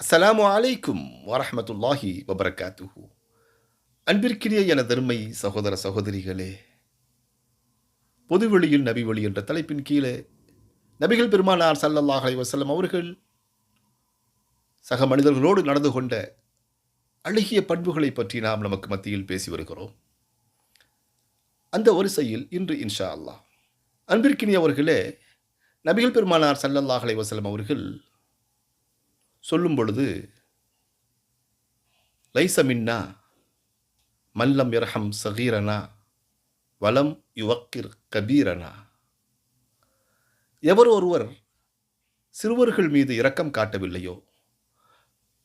அஸ்லாம் அலைக்கும் வரஹ்மத்துல்லாஹி வபரகாத்துஹு. அன்பிற்கினிய எனதருமை சகோதர சகோதரிகளே பொதுவெளியில் நபிவழி என்ற தலைப்பின் கீழே நபிகள் பெருமானார் சல்லல்லாஹ் அலைஹி அவர்கள் சக மனிதர்களோடு நடந்து கொண்ட அழகிய பண்புகளை பற்றி நாம் நமக்கு மத்தியில் பேசி வருகிறோம். அந்த வரிசையில் இன்று இன்ஷா அல்லாஹ். அன்பிற்கினி அவர்களே நபிகள் பெருமானார் சல்லல்லாஹலை அலைஹி அவர்கள் சொல்லும் பொழுது லைசமின்னா மல்லம் இரஹம் சகீரனா வலம் யுவக்கிர் கபீரனா. எவர் ஒருவர் சிறுவர்கள் மீது இரக்கம் காட்டவில்லையோ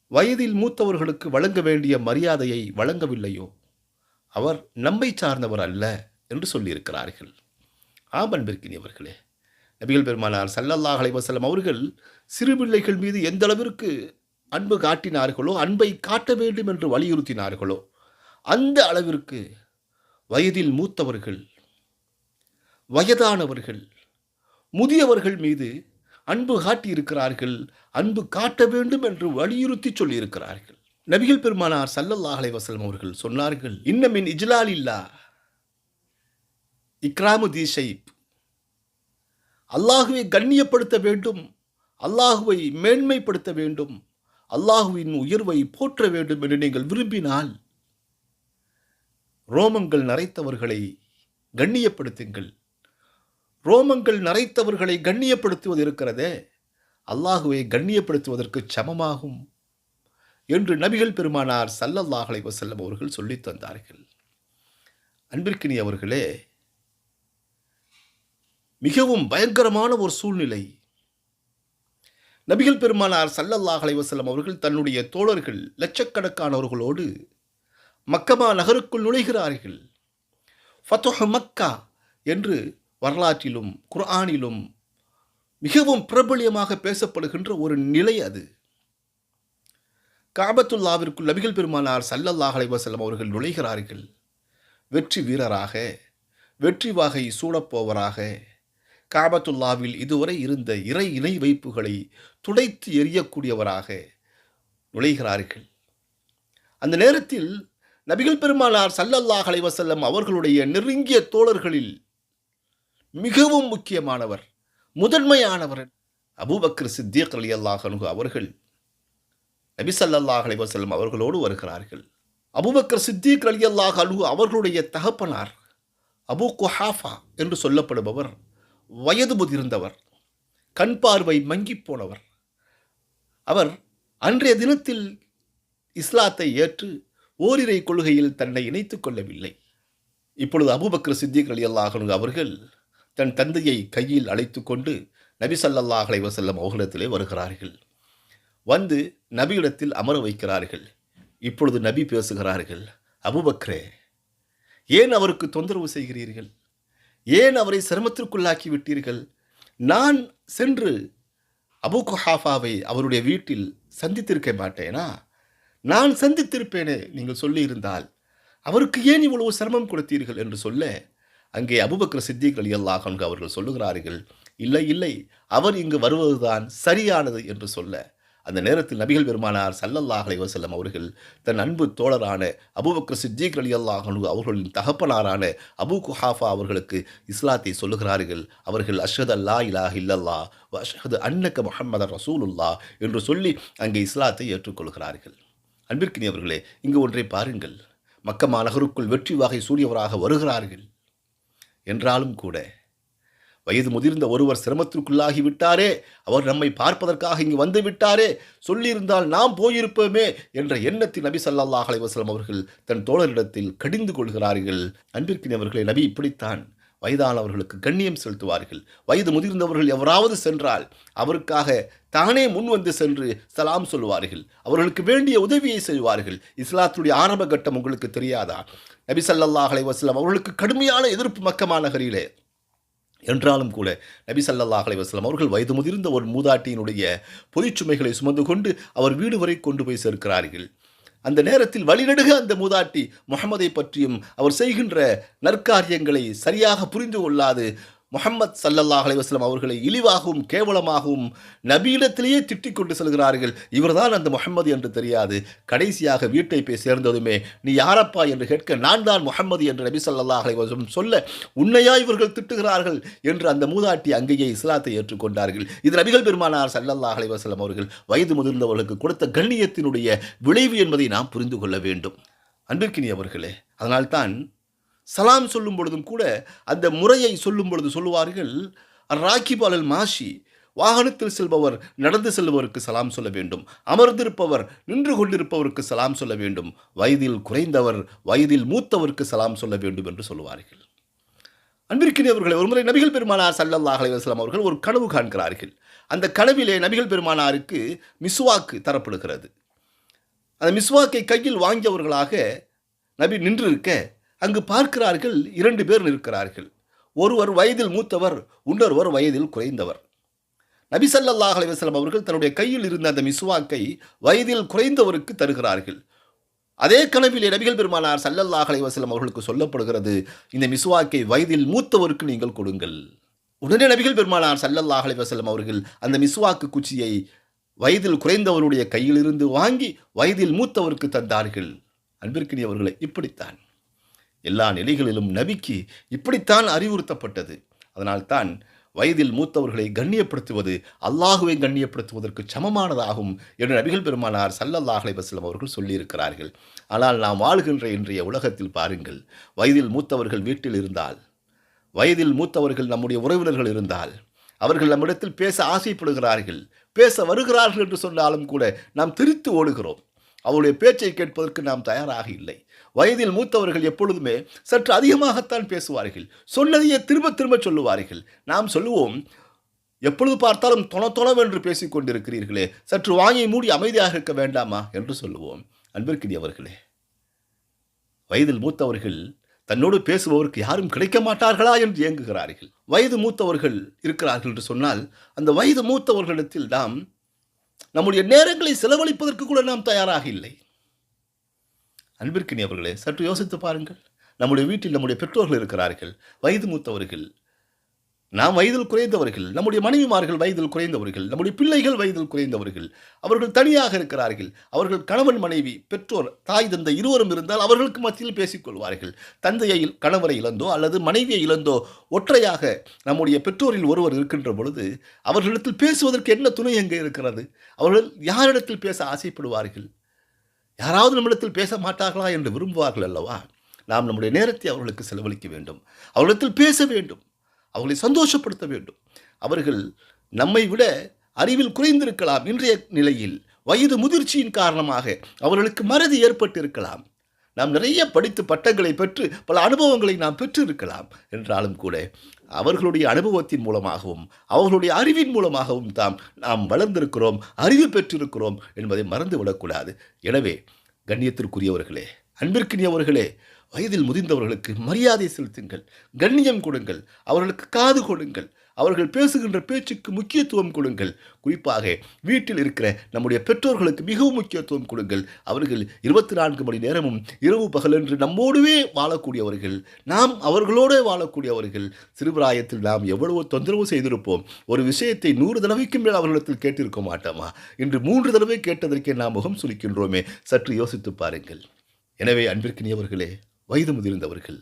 வயதில் மூத்தவர்களுக்கு வழங்க வேண்டிய மரியாதையை வழங்கவில்லையோ அவர் நம்மை சார்ந்தவர் அல்ல என்று சொல்லியிருக்கிறார்கள். ஆம் அவர்களே நபிகள் பெருமானார் சல்லல்லாஹ் அலைவசல்லம் அவர்கள் சிறு பிள்ளைகள் மீது எந்த அளவிற்கு அன்பு காட்டினார்களோ அன்பை காட்ட வேண்டும் என்று வலியுறுத்தினார்களோ அந்த அளவிற்கு வயதில் மூத்தவர்கள் வயதானவர்கள் முதியவர்கள் மீது அன்பு காட்டியிருக்கிறார்கள் அன்பு காட்ட வேண்டும் என்று வலியுறுத்தி சொல்லியிருக்கிறார்கள். நபிகள் பெருமானார் சல்லல்லாஹ் அலைவசல்லம் அவர்கள் சொன்னார்கள் இன்னமின் இஜ்லால் இல்லா இக்ராமு தி ஷைப் அல்லாஹுவை கண்ணியப்படுத்த வேண்டும் அல்லாஹுவை மேன்மைப்படுத்த வேண்டும் அல்லாஹுவின் உயர்வை போற்ற வேண்டும் என்று நீங்கள் விரும்பினால் ரோமங்கள் நரைத்தவர்களை கண்ணியப்படுத்துங்கள். ரோமங்கள் நரைத்தவர்களை கண்ணியப்படுத்துவது இருக்கிறதே அல்லாஹுவை கண்ணியப்படுத்துவதற்கு சமமாகும் என்று நபிகள் பெருமானார் சல்லல்லாஹலை வசல்லம் அவர்கள் சொல்லித் தந்தார்கள். அன்பிற்கினி அவர்களே மிகவும் பயங்கரமான ஒரு சூழ்நிலை. நபிகள் பெருமானார் சல்லல்லாஹ் அலைஹி அவர்கள் தன்னுடைய தோழர்கள் லட்சக்கணக்கானவர்களோடு மக்கமா நகருக்குள் நுழைகிறார்கள். ஃபத்தோஹ மக்கா என்று வரலாற்றிலும் குர்ஆனிலும் மிகவும் பிரபலியமாக பேசப்படுகின்ற ஒரு நிலை அது. காபத்துல்லாவிற்குள் நபிகள் பெருமானார் சல்லல்லாஹ் அலைஹி அவர்கள் நுழைகிறார்கள். வெற்றி வீரராக வெற்றி வாகை சூடப்போவராக காபத்துல்லாவில் இதுவரை இருந்த இறை இணை வைப்புகளை துடைத்து எறியக்கூடியவராக நுழைகிறார்கள். அந்த நேரத்தில் நபிகள் பெருமானார் சல்லல்லாஹ் அலைவசல்லம் அவர்களுடைய நெருங்கிய தோழர்களில் மிகவும் முக்கியமானவர் முதன்மையானவர் அபூபக்கர் சித்தியக் அலி அல்லாஹ் அவர்கள் நபி சல்லல்லாஹ் அலைவசல்லம் அவர்களோடு வருகிறார்கள். அபூபக்கர் சித்திக் அலி அல்லாஹ் அனுகு அவர்களுடைய தகப்பனார் அபு குஹாஃபா என்று சொல்லப்படுபவர் வயது முதிர்ந்தவர் கண் பார்வை மங்கிப் போனவர். அவர் அன்றைய தினத்தில் இஸ்லாத்தை ஏற்று ஓரிரை கொள்கையில் தன்னை இணைத்துக் கொள்ளவில்லை. இப்பொழுது அபுபக்ர சித்திக் அலி அல்லாஹனு அவர்கள் தன் தந்தையை கையில் அழைத்து கொண்டு நபி சல்லல்லாஹ் அலைஹி அவர்களிடத்திலே வருகிறார்கள். வந்து நபியிடத்தில் அமர வைக்கிறார்கள். இப்பொழுது நபி பேசுகிறார்கள் அபுபக்ரே ஏன் அவருக்கு தொந்தரவு செய்கிறீர்கள்? ஏன் அவரை சிரமத்திற்குள்ளாக்கி விட்டீர்கள்? நான் சென்று அபு குஹாஃபாவை அவருடைய வீட்டில் சந்தித்திருக்க மாட்டேனா? நான் சந்தித்திருப்பேனே நீங்கள் சொல்லியிருந்தால். அவருக்கு ஏன் இவ்வளவு சிரமம் கொடுத்தீர்கள் என்று சொல்ல அங்கே அபுபக்கர் சித்திக் அலி அல்லாஹ் அவர்கள் சொல்லுகிறார்கள் இல்லை இல்லை அவர் இங்கு வருவதுதான் சரியானது என்று சொல்ல அந்த நேரத்தில் நபிகள் பெருமானார் சல்லல்லாஹ் அலைவசல்லம் அவர்கள் தன் அன்பு தோழரான அபூபக்கர் சித்திக் அலி அல்லாஹனு அவர்களின் தகப்பனாரான அபு குஹாஃபா அவர்களுக்கு இஸ்லாத்தை சொல்லுகிறார்கள். அவர்கள் அஷ்ஹத் அல்லா இலாஹ் இல்லல்லா வ அஷ்ஹது அன்னக்க முஹம்மது ரசூலுல்லா என்று சொல்லி அங்கே இஸ்லாத்தை ஏற்றுக்கொள்கிறார்கள். அன்பிற்கினியவர்களே இங்கு ஒன்றை பாருங்கள். மக்கமா நகருக்குள் வெற்றி வகை சூரியவராக வருகிறார்கள். என்றாலும் கூட வயது முதிர்ந்த ஒருவர் சிரமத்திற்குள்ளாகி விட்டாரே அவர் நம்மை பார்ப்பதற்காக இங்கு வந்து விட்டாரே சொல்லியிருந்தால் நாம் போயிருப்போமே என்ற எண்ணத்தில் நபி சல்லாஹ் அலைவாஸ்லம் அவர்கள் தன் தோழரிடத்தில் கடிந்து கொள்கிறார்கள். அன்பிற்கினவர்களை நபி இப்படித்தான் வயதானவர்களுக்கு கண்ணியம் செலுத்துவார்கள். வயது முதிர்ந்தவர்கள் எவராவது சென்றால் அவருக்காக தானே முன் வந்து சென்று சலாம் சொல்லுவார்கள். அவர்களுக்கு வேண்டிய உதவியை செய்வார்கள். இஸ்லாத்துடைய ஆரம்ப கட்டம் உங்களுக்கு தெரியாதா? நபி சல்லாஹ் அலைவாஸ்லாம் அவர்களுக்கு கடுமையான எதிர்ப்பு மக்கமா நகரிலே என்றாலும் கூட நபி சல்லல்லாஹ் அலைவாஸ்லாம் அவர்கள் வயது முதிர்ந்த ஒரு மூதாட்டியினுடைய பொதிச்சுமைகளை சுமந்து கொண்டு அவர் வீடு வரை கொண்டு போய் சேர்க்கிறார்கள். அந்த நேரத்தில் வழிநடுக அந்த மூதாட்டி முகமதை பற்றியும் அவர் செய்கின்ற நற்காரியங்களை சரியாக புரிந்து கொள்ளாது முகம்மத் சல்லல்லாஹ் அலைவாஸ்லம் அவர்களை இழிவாகவும் கேவலமாகவும் நபியிடத்திலேயே திட்டிக் கொண்டு செல்கிறார்கள். இவர்தான் அந்த முகம்மது என்று தெரியாது. கடைசியாக வீட்டை போய் சேர்ந்ததுமே நீ யாரப்பா? என்று கேட்க நான் தான் முகம்மது என்று நபி சல்லாஹ் அலைவாஸ்லம் சொல்ல உன்னையா இவர்கள் திட்டுகிறார்கள்? என்று அந்த மூதாட்டி அங்கேயே இஸ்லாத்தை ஏற்றுக்கொண்டார்கள். இது நபிகள் பெருமானார் சல்லல்லாஹ் அலைவாஸ்லம் அவர்கள் வயது முதிர்ந்தவர்களுக்கு கொடுத்த கண்ணியத்தினுடைய விளைவு என்பதை நாம் புரிந்து கொள்ள வேண்டும். அன்பிற்கினியவர்களே அதனால்தான் சலாம் சொல்லும் பொழுதும் கூட அந்த முறையை சொல்லும் பொழுது சொல்லுவார்கள் ராக்கிபாலல் மாஷி வாகனத்தில் செல்பவர் நடந்து செல்பவருக்கு சலாம் சொல்ல வேண்டும். அமர்ந்திருப்பவர் நின்று கொண்டிருப்பவருக்கு சலாம் சொல்ல வேண்டும். வயதில் குறைந்தவர் வயதில் மூத்தவருக்கு சலாம் சொல்ல வேண்டும் என்று சொல்லுவார்கள். அன்பிற்கினியவர்களை ஒருமுறை நபிகள் பெருமானார் சல்லல்லாஹ் அலைவாஸ்லாம் அவர்கள் ஒரு கனவு காண்கிறார்கள். அந்த கனவிலே நபிகள் பெருமானாருக்கு மிஸ்வாக்கு தரப்படுகிறது. அந்த மிஸ்வாக்கை கையில் வாங்கியவர்களாக நபி நின்று இருக்க அங்கு பார்க்கிறார்கள் இரண்டு பேர் நிற்கிறார்கள். ஒருவர் வயதில் மூத்தவர் இன்னொருவர் வயதில் குறைந்தவர். நபி ஸல்லல்லாஹு அலைஹி அவர்கள் தன்னுடைய கையில் இருந்த அந்த மிஸ்வாக்கை வயதில் குறைந்தவருக்கு தருகிறார்கள். அதே கனவிலே நபிகள் பெருமானார் சல்லல்லாஹ் அலைஹி அவர்களுக்கு சொல்லப்படுகிறது இந்த மிஸ்வாக்கை வயதில் மூத்தவருக்கு நீங்கள் கொடுங்கள். உடனே நபிகள் பெருமானார் சல்லல்லாஹ் அலைஹி அவர்கள் அந்த மிஸ்வாக்கு குச்சியை வயதில் குறைந்தவருடைய கையிலிருந்து வாங்கி வயதில் மூத்தவருக்கு தந்தார்கள். அன்பிற்கினியவர்களை இப்படித்தான். எல்லா நிலைகளிலும் நபிக்கு இப்படித்தான் அறிவுறுத்தப்பட்டது. அதனால்தான் வயதில் மூத்தவர்களை கண்ணியப்படுத்துவது அல்லாஹுவை கண்ணியப்படுத்துவதற்கு சமமானதாகும் என்று நபிகள் பெருமானார் சல்லல்லாஹ் வசலம் அவர்கள் சொல்லியிருக்கிறார்கள். ஆனால் நாம் வாழ்கின்ற இன்றைய உலகத்தில் பாருங்கள் வயதில் மூத்தவர்கள் வீட்டில் இருந்தால் வயதில் மூத்தவர்கள் நம்முடைய உறவினர்கள் இருந்தால் அவர்கள் நம்மிடத்தில் பேச ஆசைப்படுகிறார்கள் பேச வருகிறார்கள் என்று சொன்னாலும் கூட நாம் திரித்து ஓடுகிறோம். அவருடைய பேச்சை கேட்பதற்கு நாம் தயாராக இல்லை. வயதில் மூத்தவர்கள் எப்பொழுதுமே சற்று அதிகமாகத்தான் பேசுவார்கள். சொன்னதையே திரும்ப திரும்ப சொல்லுவார்கள். நாம் சொல்லுவோம் எப்பொழுது பார்த்தாலும் தொண தொணவென்று பேசிக் கொண்டிருக்கிறீர்களே சற்று வாங்கி மூடி அமைதியாக இருக்க வேண்டாமா? என்று சொல்லுவோம். அன்பிற்கினியவர்களே வயதில் மூத்தவர்கள் தன்னோடு பேசுபவருக்கு யாரும் கிடைக்க மாட்டார்களா என்று இயங்குகிறார்கள் வயது மூத்தவர்கள் இருக்கிறார்கள் என்று சொன்னால் அந்த வயது மூத்தவர்களிடத்தில் நாம் நம்முடைய நேரங்களை செலவழிப்பதற்கு கூட நாம் தயாராக இல்லை. அன்பிற்கினி அவர்களே சற்று யோசித்து பாருங்கள். நம்முடைய வீட்டில் நம்முடைய பெற்றோர்கள் இருக்கிறார்கள் வயது மூத்தவர்கள். நாம் வயதில் குறைந்தவர்கள் நம்முடைய மனைவிமார்கள் வயதில் குறைந்தவர்கள் நம்முடைய பிள்ளைகள் வயதில் குறைந்தவர்கள். அவர்கள் தனியாக இருக்கிறார்கள். அவர்கள் கணவன் மனைவி பெற்றோர் தாய் தந்தை இருவரும் இருந்தால் அவர்களுக்கு மத்தியில் பேசிக்கொள்வார்கள் தந்தையை கணவரை இழந்தோ அல்லது மனைவியை இழந்தோ ஒற்றையாக நம்முடைய பெற்றோரில் ஒருவர் இருக்கின்ற பொழுது அவர்களிடத்தில் பேசுவதற்கு என்ன துணை எங்கே இருக்கிறது? அவர்கள் யாரிடத்தில் பேச ஆசைப்படுவார்கள்? யாராவது நம்மிடத்தில் பேச மாட்டார்களா என்று விரும்புவார்கள் அல்லவா? நாம் நம்முடைய நேரத்தை அவர்களுக்கு செலவழிக்க வேண்டும். அவர்களிடத்தில் பேச வேண்டும். அவர்களை சந்தோஷப்படுத்த வேண்டும். அவர்கள் நம்மை விட அறிவில் குறைந்திருக்கலாம். இன்றைய நிலையில் வயது முதிர்ச்சியின் காரணமாக அவர்களுக்கு மறதி ஏற்பட்டிருக்கலாம். நாம் நிறைய படித்து பட்டங்களை பெற்று பல அனுபவங்களை நாம் பெற்றிருக்கலாம் என்றாலும் கூட அவர்களுடைய அனுபவத்தின் மூலமாகவும் அவர்களுடைய அறிவின் மூலமாகவும் தாம் நாம் வளர்ந்திருக்கிறோம் அறிவு பெற்றிருக்கிறோம் என்பதை மறந்துவிடக்கூடாது. எனவே கண்ணியத்திற்குரியவர்களே அன்பிற்கினியவர்களே வயதில் முதிர்ந்தவர்களுக்கு மரியாதை செலுத்துங்கள் கண்ணியம் கொடுங்கள் அவர்களுக்கு காது கொடுங்கள் அவர்கள் பேசுகின்ற பேச்சுக்கு முக்கியத்துவம் கொடுங்கள். குறிப்பாக வீட்டில் இருக்கிற நம்முடைய பெற்றோர்களுக்கு மிகவும் முக்கியத்துவம் கொடுங்கள். அவர்கள் இருபத்தி நான்கு மணி நேரமும் இரவு பகலென்று நம்மோடுவே வாழக்கூடியவர்கள். நாம் அவர்களோடே வாழக்கூடியவர்கள். சிறுபிராயத்தில் நாம் எவ்வளவு தொந்தரவு செய்திருப்போம். ஒரு விஷயத்தை நூறு தடவைக்கும் மேல் அவர்களிடத்தில் கேட்டிருக்க மாட்டோமா? இன்று மூன்று தடவை கேட்டதற்கே நாம் முகம் சுலிக்கின்றோமே சற்று யோசித்து பாருங்கள். எனவே அன்பிற்கினியவர்களே வயது முதிர்ந்தவர்கள்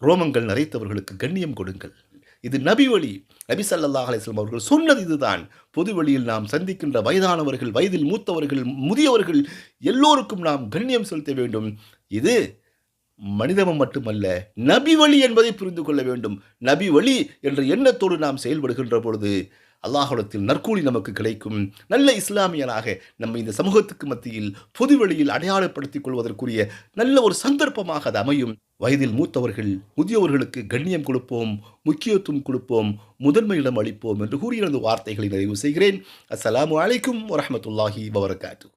ரோமங்கள் நிறைத்தவர்களுக்கு கண்ணியம் கொடுங்கள். இது நபி வழி. நபி ஸல்லல்லாஹு அலைஹி அவர்கள் சொன்னது இதுதான். பொது வழியில் நாம் சந்திக்கின்ற வயதானவர்கள் வயதில் மூத்தவர்கள் முதியவர்கள் எல்லோருக்கும் நாம் கண்ணியம் செலுத்த வேண்டும். இது மனிதமம் மட்டுமல்ல நபி வழி என்பதை புரிந்து கொள்ள வேண்டும். நபி வழி என்ற எண்ணத்தோடு நாம் செயல்படுகின்ற பொழுது அல்லாஹுடத்தில் நற்கூலி நமக்கு கிடைக்கும். நல்ல இஸ்லாமியனாக நம்ம இந்த சமூகத்துக்கு மத்தியில் பொது வழியில் அடையாளப்படுத்திக் கொள்வதற்குரிய நல்ல ஒரு சந்தர்ப்பமாக அது அமையும். வயதில் மூத்தவர்கள் முதியவர்களுக்கு கண்ணியம் கொடுப்போம் முக்கியத்துவம் கொடுப்போம் முதன்மையிடம் அளிப்போம் என்று கூறியிருந்த வார்த்தைகளை நிறைவு செய்கிறேன். அஸ்ஸலாமு அலைக்கும் வரமத்துல்லாஹி வபரகாத்து.